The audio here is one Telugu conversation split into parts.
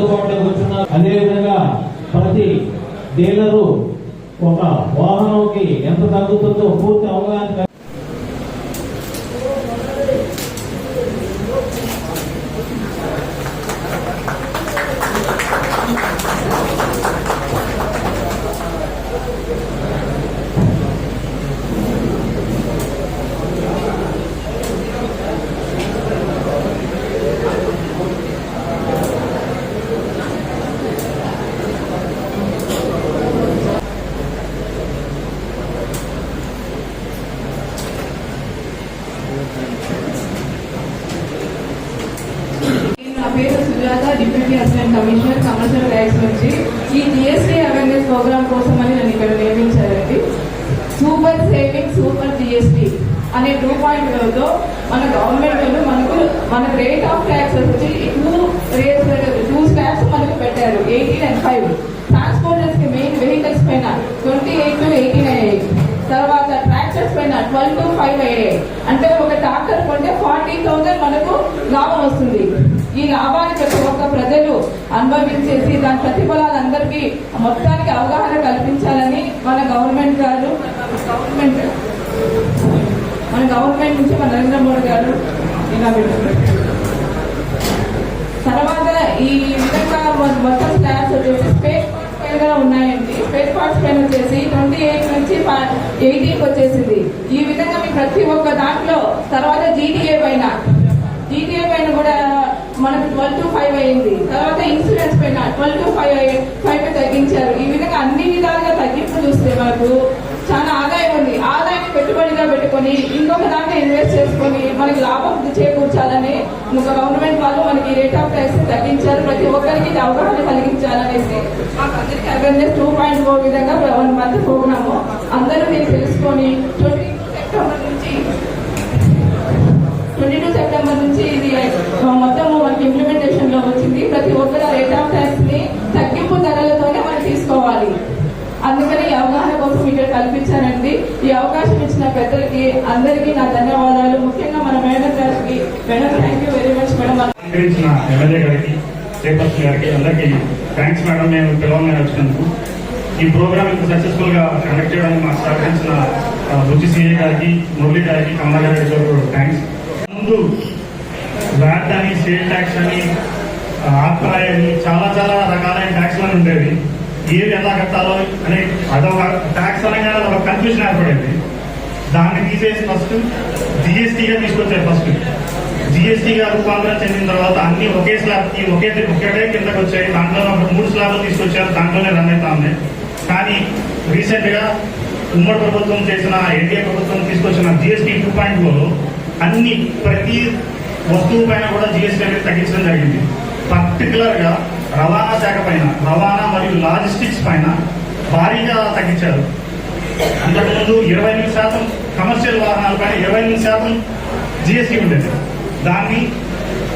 అందుబాటులోకి వచ్చున్నారు అదేవిధంగా ప్రతి డీలరు ఒక వాహనంకి ఎంత తగ్గుతుందో పూర్తి అవగాహన కలిగి నా పేరు Sujatha deputy assistant commissioner commercial rights నుంచి ఈ జిఎస్టీ అవేర్నెస్ ప్రోగ్రామ్ కోసం అని నన్ను ఇక్కడ నియమించారండి సూపర్ సేవింగ్ సూపర్ జిఎస్టీ అనే టూ పాయింట్తో మన గవర్నమెంట్ వాళ్ళు మనకు మన రేట్ ఆఫ్ ట్యాక్స్ వచ్చి టూ రేట్స్ టూ స్లాబ్స్ మనకు పెట్టారు ఎయిటీన్ అండ్ ఫైవ్ ట్రాన్స్పోర్టర్స్కి మెయిన్ వెహికల్స్ పైన ట్వంటీ ఎయిట్ టు ఎయిటీన్ అయ్యాయి. తర్వాత ట్రాక్టర్స్ పైన ట్వెల్వ్ టు ఫైవ్ అయ్యాయి. అంటే ఒక ట్రాక్టర్ కొంటే ఫార్టీ థౌసండ్ మనకు లాభం వస్తుంది. ఈ లాభాన్ని ప్రతి ఒక్క ప్రజలు అనుభవించేసి దాని ప్రతిఫలాలు అందరికీ మొత్తానికి అవగాహన కల్పించాలని మన గవర్నమెంట్ గారు గవర్నమెంట్ మన గవర్నమెంట్ నుంచి మన నరేంద్ర మోడీ గారు ఇలా తర్వాత ఈ విధంగా మొ- మొత్తం స్లాబ్స్ వచ్చేసి స్పేస్గా ఉన్నాయండి. స్పేస్ పార్ట్స్ పైన వచ్చేసి ట్వంటీ ఎయిట్ నుంచి ఎయిటీన్ వచ్చేసింది. ఈ విధంగా మీ ప్రతి ఒక్క దాంట్లో తర్వాత జీటీఏ పైన జీటీఏ పైన కూడా మనకు ట్వెల్వ్ టు ఫైవ్ అయింది. తర్వాత ఇన్సూరెన్స్ పైన ట్వెల్వ్ టు ఫైవ్ ఫైవ్ తగ్గించారు. ఈ విధంగా అన్ని విధాలుగా తగ్గింపు చూస్తే మనకు చాలా ఆదాయం ఉంది. ఆదాయం పెట్టుబడిగా పెట్టుకొని ఇంకొక దాంట్లో ఇన్వెస్ట్ చేసుకొని మనకి లాభం చేకూర్చాలని ఒక గవర్నమెంట్ వాళ్ళు మనకి రేట్ ఆఫ్ ట్యాక్స్ తగ్గించారు. ప్రతి ఒక్కరికి అవగాహన కలిగించాలనేసి మాకు అందరికీ అవేర్నెస్ టూ పాయింట్ ఫోర్ విధంగా వన్ మంత్ ప్రోగ్రాము అందరూ మీరు తెలుసుకొని ట్వంటీ సెప్టెంబర్ నుంచి ట్వంటీ టూ సెప్టెంబర్ నుంచి ఇది మొత్తం మనకి ఇంప్లిమెంటేషన్లో వచ్చింది. ప్రతి ఒక్కరు రేట్ ఆఫ్ ట్యాక్స్ని తగ్గింపు ధరలతోనే మనం తీసుకోవాలి. అందుకని ఈ అవగాహన కోసం ఇక్కడ కల్పించానండి. ఈ అవకాశం ఇచ్చిన పెద్దలకి అందరికీ నా ధన్యవాదాలు. ముఖ్యంగా మన మేడం గారికి madam thank you very much madam. సహకరించిన ఎమ్మెల్యే గారికి చైర్పర్సన్ గారికి అందరికీ థ్యాంక్స్ మేడం. మేము పిలవమని వచ్చినందుకు. ఈ ప్రోగ్రామ్ ఇంత సక్సెస్ఫుల్గా కండక్ట్ చేయడానికి మాకు సహకరించిన ఆ, బుద్ధి సిఏ గారికి మురళి గారికి కమలా గారికి థ్యాంక్స్ ముందు వ్యాట్ అని సేల్ ట్యాక్స్ అని ఆ, అని చాలా చాలా రకాలైన ట్యాక్స్ అని ఉండేవి. ఏది ఎలా కట్టాలో అనే అదొక ట్యాక్స్ అనగానే అదొక కన్ఫ్యూజన్ ఏర్పడింది. దాన్ని తీసేసి ఫస్ట్ జిఎస్టీగా తీసుకొచ్చారు ఫస్ట్ జిఎస్టీగా రూపాంతరం చెందిన తర్వాత అన్ని ఒకే స్లాబ్ ఒకే ఒకటే కిందకు వచ్చాయి. దాంట్లో మూడు స్లాబ్లు తీసుకొచ్చారు. దాంట్లోనే రన్ అవుతా ఉన్నాయి. కానీ రీసెంట్గా ఉమ్మడి ప్రభుత్వం చేసిన ఎన్డీఏ ప్రభుత్వం తీసుకొచ్చిన జిఎస్టీ టూ పాయింట్ అన్ని ప్రతి వస్తువు పైన కూడా జిఎస్టీ అనేది తగ్గించడం జరిగింది. పర్టికులర్గా రవాణా శాఖ పైన రవాణా మరియు లాజిస్టిక్స్ పైన భారీగా తగ్గించారు. అంతకుముందు ఇరవై ఎనిమిది శాతం కమర్షియల్ వాహనాలపైన ఇరవై ఎనిమిది శాతం జిఎస్టీ ఉండేది. దాన్ని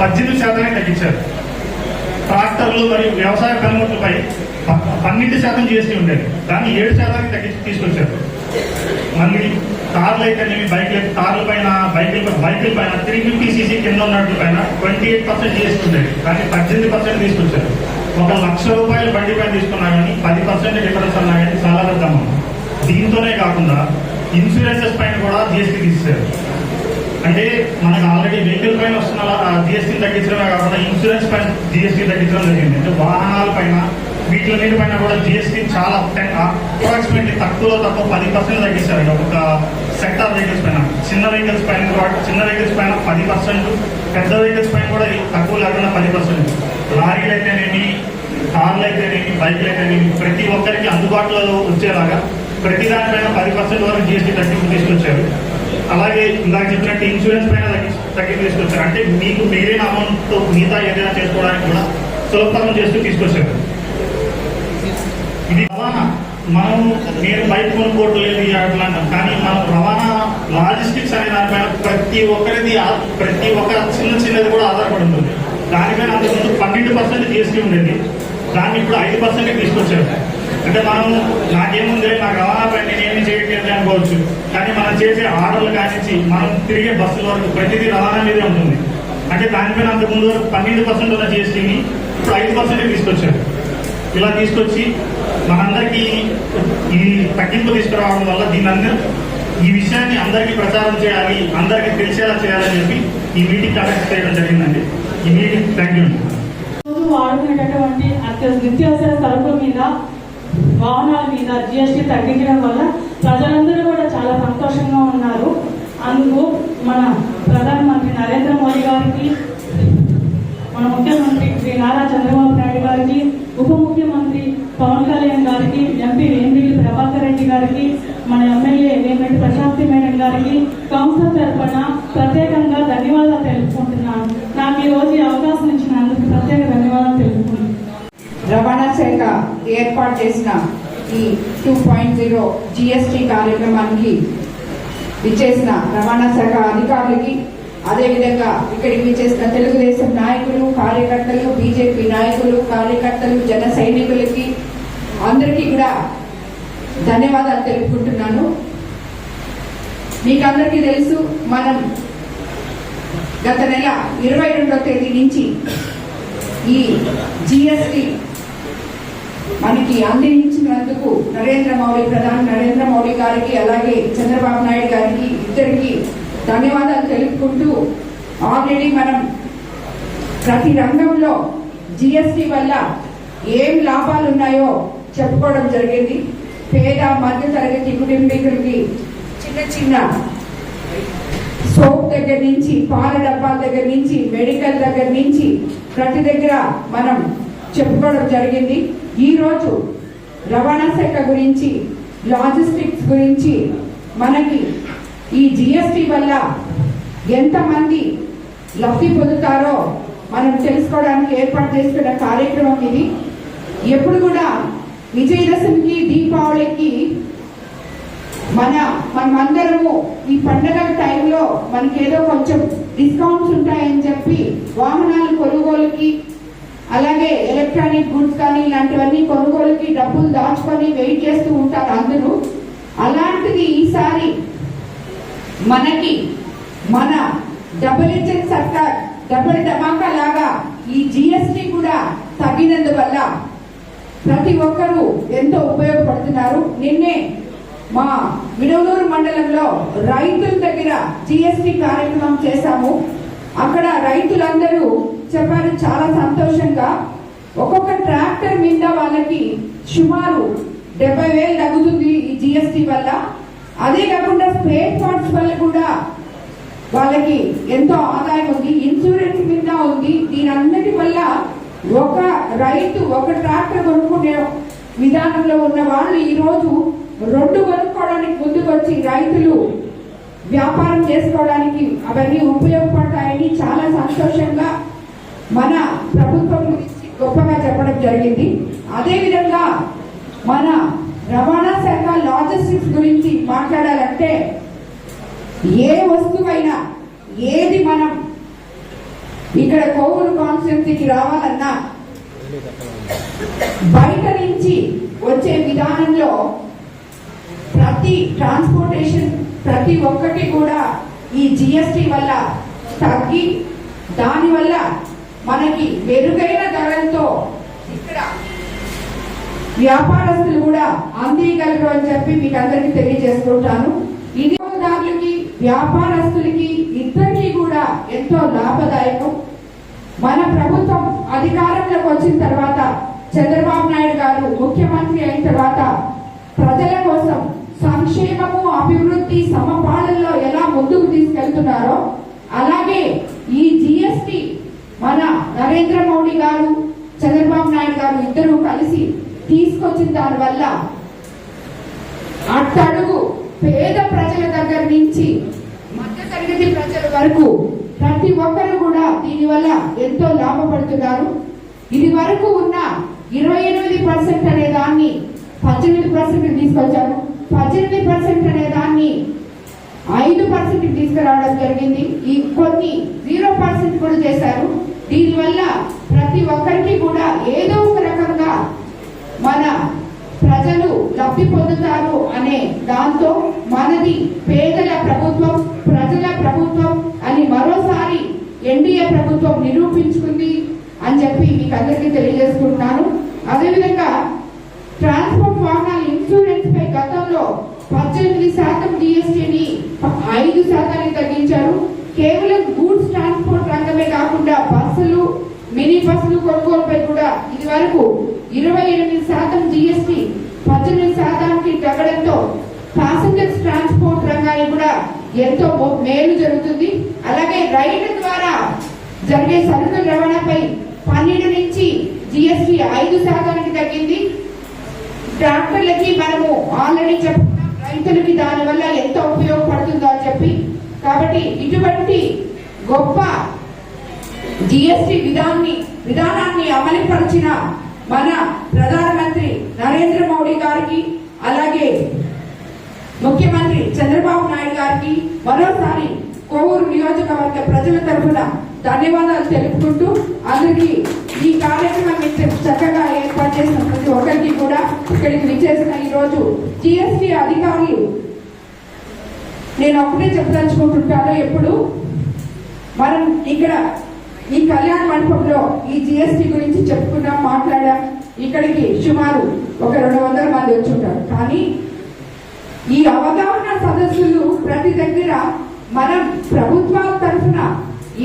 పద్దెనిమిది శాతానికి తగ్గించారు. ట్రాక్టర్లు మరియు వ్యవసాయ పనిముట్లపై ప- పన్నెండు శాతం జిఎస్టీ ఉండేది. దాన్ని ఏడు శాతానికి తగ్గించి తీసుకొచ్చారు కార్లు అయితేనేమి బైక్లు కార్ల పైన బైకుల బైకుల పైన త్రీ ఫిఫ్టీ సీసీ కింద ఉన్నట్ల పైన ట్వంటీ ఎయిట్ పర్సెంట్ జిఎస్టీ కానీ పద్దెనిమిది పర్సెంట్ తీసుకొచ్చారు. ఒక లక్ష రూపాయలు బండి పైన తీసుకున్నా కానీ పది పర్సెంట్ డిఫరెన్స్ అన్నా కానీ చాలా పెద్ద దీంతోనే కాకుండా ఇన్సూరెన్సెస్ పైన కూడా జిఎస్టీ తీసేశారు. అంటే మనకు ఆల్రెడీ వెహికల్ పైన వస్తున్న జిఎస్టీ తగ్గించడమే కాకుండా ఇన్సూరెన్స్ పైన జిఎస్టీ తగ్గించడం జరిగింది. అంటే వాహనాల పైన వీటి మీద పైన కూడా జిఎస్టీ చాలా అప్రాక్సిమేట్లీ తక్కువలో తక్కువ పది పర్సెంట్ తగ్గించారు ఒక సెక్టార్ వెహికల్స్ పైన. చిన్న వెహికల్స్ పైన చిన్న వెహికల్స్ పైన పది పర్సెంట్ పెద్ద వెహికల్స్ పైన కూడా తక్కువ లేకుండా పది పర్సెంట్ లారీలు అయితేనేమి కార్లు అయితేనేమి బైక్లు అయితేనేమి ప్రతి ఒక్కరికి అందుబాటులో వచ్చేలాగా ప్రతి దానిపైన పది పర్సెంట్ వరకు జిఎస్టీ తగ్గింపు తీసుకొచ్చారు. అలాగే ఇందాక చెప్పినట్టు ఇన్సూరెన్స్ పైన తగ్గింపు తీసుకొచ్చారు. అంటే మీకు మిగిలిన అమౌంట్తో మిగతా ఏదైనా చేసుకోవడానికి కూడా సులభతరం చేస్తూ తీసుకొచ్చారు. ఇది రవాణా. మనం నేను బైక్ కొనుక్కోవట్లేదు అట్లా అంటాం కానీ మనం రవాణా లాజిస్టిక్స్ అనే దానిపైన ప్రతి ఒక్కరిది ప్రతి ఒక్క చిన్న చిన్నది కూడా ఆధారపడి ఉంటుంది. దానిపైన అంతకుముందు పన్నెండు పర్సెంట్ జిఎస్టీ ఉండేది. దాన్ని ఇప్పుడు ఐదు పర్సెంట్ తీసుకొచ్చారు. అంటే మనం నాకేముంది నాకు రవాణా పైన ఏమి చేయట్లేదు అనుకోవచ్చు. కానీ మనం చేసే ఆర్డర్లు కానించి మనం తిరిగే బస్సుల వరకు ప్రతిదీ రవాణా మీదే ఉంటుంది. అంటే దానిపైన అంతకు ముందు వరకు పన్నెండు పర్సెంట్ ఉన్న జిఎస్టీని ఇప్పుడు ఐదు పర్సెంట్ తీసుకొచ్చారు. ఇలా తీసుకొచ్చి మనందరికీ ఇది తగ్గింపు తీసుకురావడం వల్ల దీని అందరూ ఈ విషయాన్ని అందరికీ ప్రచారం చేయాలి అందరికీ తెలిసేలా చేయాలని చెప్పి ఈ మీటింగ్ కండక్ట్ చేయడం జరిగిందండి. ఈ మీటింగ్ థ్యాంక్ యూ రోజు వాడుకునేటటువంటి నిత్యావసర సరుకుల మీద వాహనాల మీద జిఎస్టీ తగ్గించడం వల్ల ప్రజలందరూ కూడా చాలా సంతోషంగా ఉన్నారు. అందుకు మన ప్రధానమంత్రి నరేంద్ర మోడీ గారికి మన ముఖ్యమంత్రి శ్రీ నారా చంద్రబాబు నాయుడు గారికి ఉప ముఖ్యమంత్రి పవన్ కళ్యాణ్ గారికి ఎంపీ వేమిరెడ్డి ప్రభాకర్ రెడ్డి గారికి మన ఎమ్మెల్యే వేమిరెడ్డి ప్రశాంతి మేడం గారికి కౌన్సిల్ తరఫున ప్రత్యేకంగా ధన్యవాదాలు తెలుపుకుంటున్నాను. నాకు ఈ రోజు ఈ అవకాశం ఇచ్చినందుకు ప్రత్యేక ధన్యవాదాలు తెలుపుకుంటున్నాను. రవాణా శాఖ ఏర్పాటు చేసిన ఈ టూ పాయింట్ జీరో జిఎస్టి కార్యక్రమానికి విచ్చేసిన రవాణా శాఖ అధికారులకి అదేవిధంగా ఇక్కడికి విచ్చేసిన తెలుగుదేశం నాయకులు కార్యకర్తలు బీజేపీ నాయకులు కార్యకర్తలు జన సైనికులకి అందరికీ కూడా ధన్యవాదాలు తెలుపుకుంటున్నాను. మీకు అందరికీ తెలుసు మనం గత నెల ఇరవై రెండో తేదీ నుంచి ఈ జిఎస్టి మనకి అందించినందుకు నరేంద్ర మోడీ ప్రధాని నరేంద్ర మోడీ గారికి అలాగే చంద్రబాబు నాయుడు గారికి ఇద్దరికి ధన్యవాదాలు తెలుపుకుంటూ ఆల్రెడీ మనం ప్రతి రంగంలో జిఎస్టి వల్ల ఏం లాభాలు ఉన్నాయో చెప్పుకోవడం జరిగింది. పేద మధ్య తరగతి కుటుంబీకులకి చిన్న చిన్న సోప్ దగ్గర నుంచి పాల డబ్బాల దగ్గర నుంచి మెడికల్ దగ్గర నుంచి ప్రతి దగ్గర మనం చెప్పుకోవడం జరిగింది. ఈరోజు రవాణా శాఖ గురించి లాజిస్టిక్స్ గురించి మనకి ఈ జిఎస్టి వల్ల ఎంతమంది లబ్ధి పొందుతారో మనం తెలుసుకోవడానికి ఏర్పాటు చేసుకున్న కార్యక్రమం ఇది. ఎప్పుడు కూడా విజయదశమికి దీపావళికి మన మనమందరము ఈ పండగ టైంలో మనకి ఏదో కొంచెం డిస్కౌంట్స్ ఉంటాయని చెప్పి వాహనాల కొనుగోలుకి అలాగే ఎలక్ట్రానిక్ గుడ్స్ కానీ ఇలాంటివన్నీ కొనుగోలుకి డబ్బులు దాచుకొని వెయిట్ చేస్తూ ఉంటారు అందరూ. అలాంటిది ఈసారి మనకి మన డబుల్ ఇంజిన్ సర్కార్ డబుల్ ధమాకా లాగా ఈ జిఎస్టి కూడా తగ్గినందువల్ల ప్రతి ఒక్కరూ ఎంతో ఉపయోగపడుతున్నారు. నిన్నే మా విడవలూరు మండలంలో రైతుల దగ్గర జిఎస్టి కార్యక్రమం చేశాము. అక్కడ రైతులందరూ చెప్పారు చాలా సంతోషంగా. ఒక్కొక్క ట్రాక్టర్ మీద వాళ్ళకి సుమారు డెబ్బై వేలు తగ్గుతుంది ఈ జిఎస్టి వల్ల. అదే కాకుండా స్పేర్ పార్ట్స్ వల్ల కూడా వాళ్ళకి ఎంతో ఆదాయం ఉంది ఇన్సూరెన్స్ మీద ఉంది దీని అన్నిటి వల్ల ఒక రైతు ఒక ట్రాక్టర్ కొనుక్కునే విధానంలో ఉన్న వాళ్ళు ఈ రోజు రెండు కొనుక్కోవడానికి ముందుకొచ్చి రైతులు వ్యాపారం చేసుకోవడానికి అవన్నీ ఉపయోగపడతాయని చాలా సంతోషంగా మన ప్రభుత్వం గురించి గొప్పగా చెప్పడం జరిగింది. అదేవిధంగా మన రవాణా శాఖ లాజిస్టిక్స్ గురించి మాట్లాడాలంటే ఏ వస్తువైనా ఏది మనం ఇక్కడ కోవూరు కాన్స్టిట్యున్సీకి రావాలన్నా బయట నుంచి వచ్చే విధానంలో ప్రతి ట్రాన్స్పోర్టేషన్ ప్రతి ఒక్కటి కూడా ఈ జిఎస్టి వల్ల తగ్గి దానివల్ల మనకి మెరుగైన ధరలతో ఇక్కడ వ్యాపారస్తులు కూడా అందియగలరు అని చెప్పి మీకు అందరికీ తెలియజేసుకుంటాను. ఇది దారులకి వ్యాపారస్తులకి ఇద్దరికి కూడా ఎంతో లాభదాయకం. మన ప్రభుత్వం అధికారంలోకి వచ్చిన తర్వాత చంద్రబాబు నాయుడు గారు ముఖ్యమంత్రి అయిన తర్వాత ప్రజల కోసం సంక్షేమము అభివృద్ధి సమపాలనలో ఎలా ముందుకు తీసుకెళ్తున్నారో అలాగే ఈ జిఎస్టి మన నరేంద్ర మోడీ గారు చంద్రబాబు నాయుడు గారు ఇద్దరు కలిసి తీసుకొచ్చిన దాని వల్ల అట్టడుగు పేద ప్రజల దగ్గర నుంచి మధ్య తరగతి ప్రజల వరకు ప్రతి ఒక్కరు కూడా దీనివల్ల ఎంతో లాభపడుతున్నారు. ఇది వరకు ఉన్న ఇరవై ఎనిమిది పర్సెంట్ అనే దాన్ని పద్దెనిమిది పర్సెంట్ తీసుకొచ్చారు పద్దెనిమిది పర్సెంట్ అనే దాన్ని ఐదు పర్సెంట్ తీసుకురావడం జరిగింది. ఈ కొన్ని జీరో పర్సెంట్ కూడా చేశారు. దీనివల్ల ప్రతి ఒక్కరికి కూడా ఏదో ఒక రకంగా మన ప్రజలు లబ్ధి పొందుతారు అనే దాంతో మనది పేదల ప్రభుత్వం ప్రజల ప్రభుత్వం ఎన్డీఏ ప్రభుత్వం నిరూపించుకుంది అని చెప్పి మీకు అందరికీ తెలియజేసుకుంటున్నాను. అదేవిధంగా ట్రాన్స్పోర్ట్ వాహనాల ఇన్సూరెన్స్ పై గతంలో పద్దెనిమిది శాతం జిఎస్టీని ఐదు శాతానికి తగ్గించారు. కేవలం గూడ్స్ ట్రాన్స్పోర్ట్ రంగమే కాకుండా బస్సులు మినీ బస్సులు కొనుగోలుపై కూడా ఇది వరకు ఇరవై ఎనిమిది శాతం జిఎస్టీ పద్దెనిమిది శాతానికి తగ్గడంతో ప్యాసింజర్స్ ట్రాన్స్పోర్ట్ రంగాన్ని కూడా ఎంతో మేలు జరుగుతుంది. అలాగే రైళ్ళ ద్వారా జరిగే సరుకుల రవాణాపై పన్నెండు నుంచి జిఎస్టి ఐదు శాతానికి తగ్గింది. ట్రాక్టర్లకి మనము ఆల్రెడీ చెప్పుకున్నాం రైతులకి దాని వల్ల ఎంత ఉపయోగపడుతుందో అని చెప్పి. కాబట్టి ఇటువంటి గొప్ప జిఎస్టి విధాన్ని విధానాన్ని అమలుపరిచిన మన ప్రధానమంత్రి నరేంద్ర మోడీ గారికి అలాగే ముఖ్యమంత్రి చంద్రబాబు నాయుడు గారికి మరోసారి కోవూరు నియోజకవర్గ ప్రజల తరఫున ధన్యవాదాలు తెలుపుకుంటూ అందరికీ ఈ కార్యక్రమం చక్కగా ఏర్పాటు చేసిన ప్రతి ఒక్కరికి కూడా ఇక్కడికి విచ్చేసిన ఈ రోజు జిఎస్టి అధికారులు. నేను ఒకటే చెప్పదలుచుకుంటుంటాను ఎప్పుడు మనం ఇక్కడ ఈ కళ్యాణ మండపంలో ఈ జిఎస్టి గురించి చెప్పుకున్నాం మాట్లాడాం. ఇక్కడికి సుమారు ఒక రెండు వందల మంది వచ్చి ఉంటారు. కానీ ఈ అవగాహన సదస్సులు ప్రతి దగ్గర మనం ప్రభుత్వాల తరఫున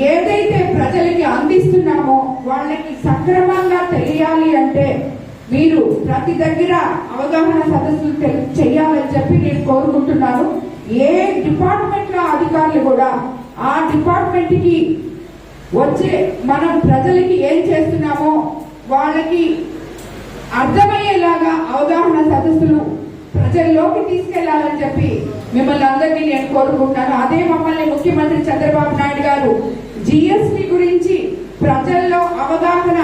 ఏదైతే ప్రజలకి అందిస్తున్నామో వాళ్ళకి సక్రమంగా తెలియాలి అంటే మీరు ప్రతి దగ్గర అవగాహన సదస్సులు చేయాలని చెప్పి నేను కోరుకుంటున్నాను. ఏ డిపార్ట్మెంట్లో అధికారులు కూడా ఆ డిపార్ట్మెంట్కి వచ్చే మనం ప్రజలకి ఏం చేస్తున్నామో వాళ్ళకి అర్థమయ్యేలాగా అవగాహన సదస్సులు ప్రజల్లోకి తీసుకెళ్ళాలని చెప్పి మిమ్మల్ని అందరినీ నేను కోరుకుంటాను. అదే మమ్మల్ని ముఖ్యమంత్రి చంద్రబాబు నాయుడు గారు జిఎస్టి గురించి ప్రజల్లో అవగాహన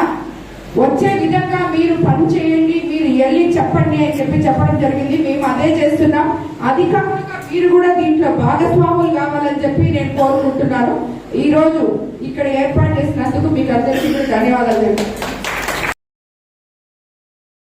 వచ్చే విధంగా మీరు పని చేయండి మీరు వెళ్ళి చెప్పండి అని చెప్పి చెప్పడం జరిగింది. మేము అదే చేస్తున్నాం. అధికారులుగా మీరు కూడా దీంట్లో భాగస్వాములు కావాలని చెప్పి నేను కోరుకుంటున్నాను. ఈ రోజు ఇక్కడ ఏర్పాటు చేసినందుకు మీకు అందరికీ ధన్యవాదాలు